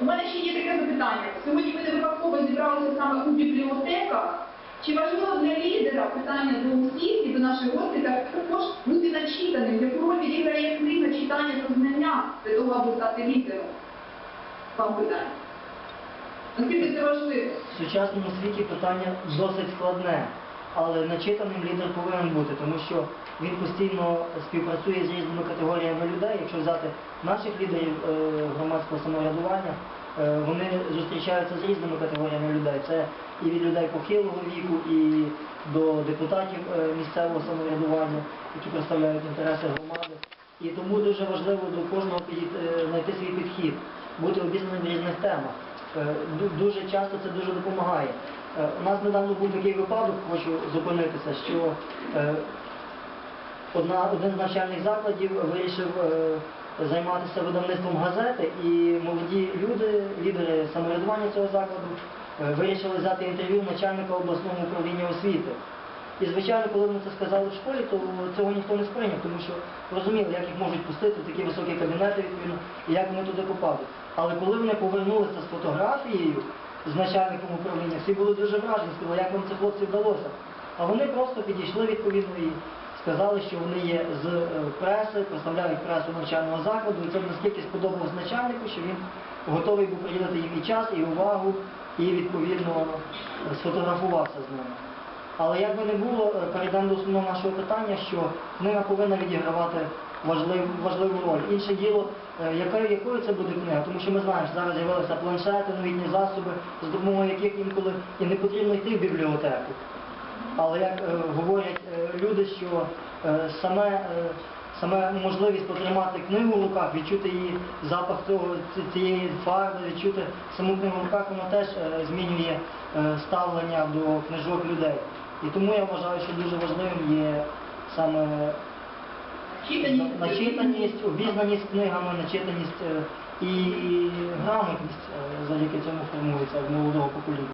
У мене ще є таке запитання. Сьогодні ми не випадково зібралися саме у бібліотеках. Чи важливо для лідера питання до усіх і до наших гостей також бути начитаним? Яку роль відіграє книга читання та знання для того, аби стати лідером? Вам питання. Наскільки це важливо? В сучасному світі питання досить складне, але начитаним лідер повинен бути, тому що він постійно співпрацює з різними категоріями людей. Якщо взяти наших лідерів е, громадського самоврядування, е, вони зустрічаються з різними категоріями людей. Це і від людей похилого віку, і до депутатів е, місцевого самоврядування, які представляють інтереси громади. І тому дуже важливо до кожного знайти свій підхід, бути обізнаним в різних темах. Е, ду- Дуже часто це дуже допомагає. Е, У нас недавно був такий випадок, хочу зупинитися, що е, одна, один з навчальних закладів вирішив займатися видавництвом газети, і молоді люди, лідери самоврядування цього закладу, вирішили взяти інтерв'ю начальника обласного управління освіти. І, звичайно, коли вони це сказали в школі, то цього ніхто не сприйняв, тому що розуміли, як їх можуть пустити в такі високі кабінети, відповідно, і як вони туди попадуть. Але коли вони повернулися з фотографією з начальником управління, всі були дуже вражені, сказали, як вам це хлопці вдалося. А вони просто підійшли відповідно і сказали, що вони є з е, преси, представляють пресу навчального закладу, і це настільки сподобалось начальнику, що він готовий був приділити їм і час, і увагу, і відповідно сфотографувався з ними. Але як би не було, е, перейдемо до основного нашого питання, що книга повинна відігравати важлив, важливу роль. Інше діло, е, якою, якою це буде книга, тому що ми знаємо, що зараз з'явилися планшети, новітні засоби, з допомогою яких інколи і не потрібно йти в бібліотеку. Але як е, говорять е, люди, що е, саме, е, саме можливість потримати книгу в руках, відчути її запах того, цієї фарби, відчути саму книгу в руках, воно теж е, змінює е, ставлення до книжок людей. І тому я вважаю, що дуже важливим є саме Читаність. начитаність, обізнаність книгами, начитаність е, і грамотність е, завдяки цьому формується в молодого покоління.